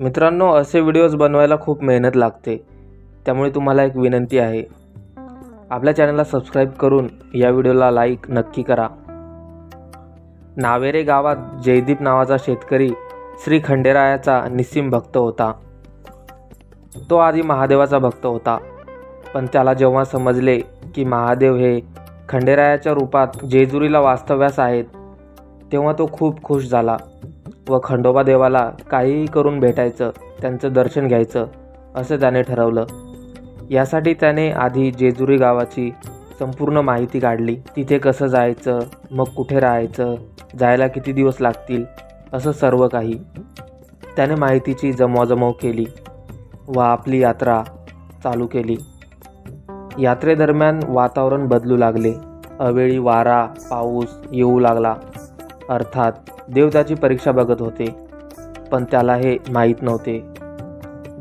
मित्रांनो असे व्हिडिओज बनवायला खूप मेहनत लागते. त्यामुळे तुम्हाला एक विनंती आहे. आपल्या चॅनलला सबस्क्राईब करून या व्हिडिओला लाईक नक्की करा. नावेरे गावात जयदीप नावाचा शेतकरी श्री खंडेरायाचा निसीम भक्त होता. तो आधी महादेवाचा भक्त होता. पण त्याला जेव्हा समजले की महादेव हे खंडेरायाच्या रूपात जेजुरीला वास्तव्यास आहेत तेव्हा तो खूप खुश झाला. व खंडोबा देवाला काहीही करून भेटायचं त्यांचं दर्शन घ्यायचं असं त्याने ठरवलं. यासाठी त्याने आधी जेजुरी गावाची संपूर्ण माहिती काढली. तिथे कसं जायचं मग कुठे राहायचं जायला किती दिवस लागतील असं सर्व काही त्याने माहितीची जमवाजमव केली व आपली यात्रा चालू केली. यात्रेदरम्यान वातावरण बदलू लागले. अवेळी वारा पाऊस येऊ लागला. अर्थात देव त्याची परीक्षा बघत होते पण त्याला हे माहीत नव्हते.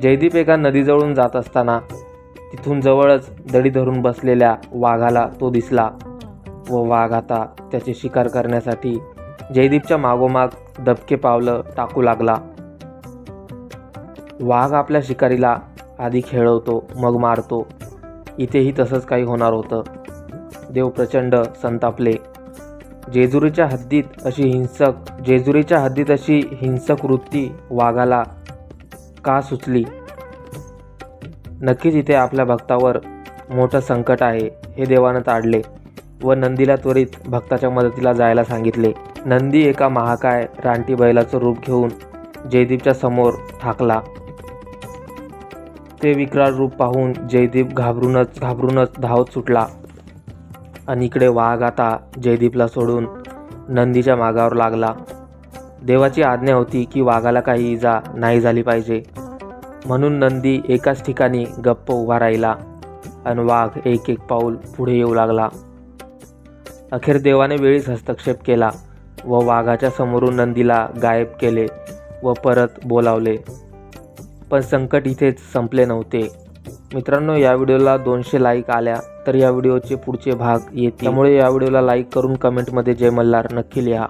जयदीप एका नदीजवळून जात असताना तिथून जवळच दडी धरून बसलेल्या वाघाला तो दिसला व वाघ आता त्याची शिकार करण्यासाठी जयदीपच्या मागोमाग दबके पावलं टाकू लागला. वाघ आपल्या शिकारीला आधी खेळवतो मग मारतो. इथेही तसंच काही होणार होतं. देव प्रचंड संतापले. जेजुरीच्या हद्दीत अशी हिंसक जेजुरीच्या हद्दीत अशी हिंसक वृत्ती वाघाला का सुचली? नक्कीच इथे आपल्या भक्तावर मोठं संकट आहे हे देवानं ताडले व नंदीला त्वरित भक्ताच्या मदतीला जायला सांगितले. नंदी एका महाकाय रानटी बैलाचं रूप घेऊन जयदीपच्या समोर ठाकला ते विक्राळ रूप पाहून जयदीप घाबरूनच घाबरूनच धावत सुटला. आणि इकडे वाघ आता जयदीपला सोडून नंदीच्या मागावर लागला. देवाची आज्ञा होती की वाघाला काही इजा नाही झाली पाहिजे. म्हणून नंदी एकाच ठिकाणी गप्प उभा राहिला आणि वाघ एक एक पाऊल पुढे येऊ लागला. अखेर देवाने वेळीच हस्तक्षेप केला व वाघाच्या समोरून नंदीला गायब केले व परत बोलावले. पण संकट इथेच संपले नव्हते. मित्रांनो या व्हिडिओला दोनशे लाईक आल्या तर या व्हिडिओचे पुढचे भाग येतील. त्यामुळे या व्हिडिओला लाईक करून कमेंटमध्ये जय मल्हार नक्की लिहा.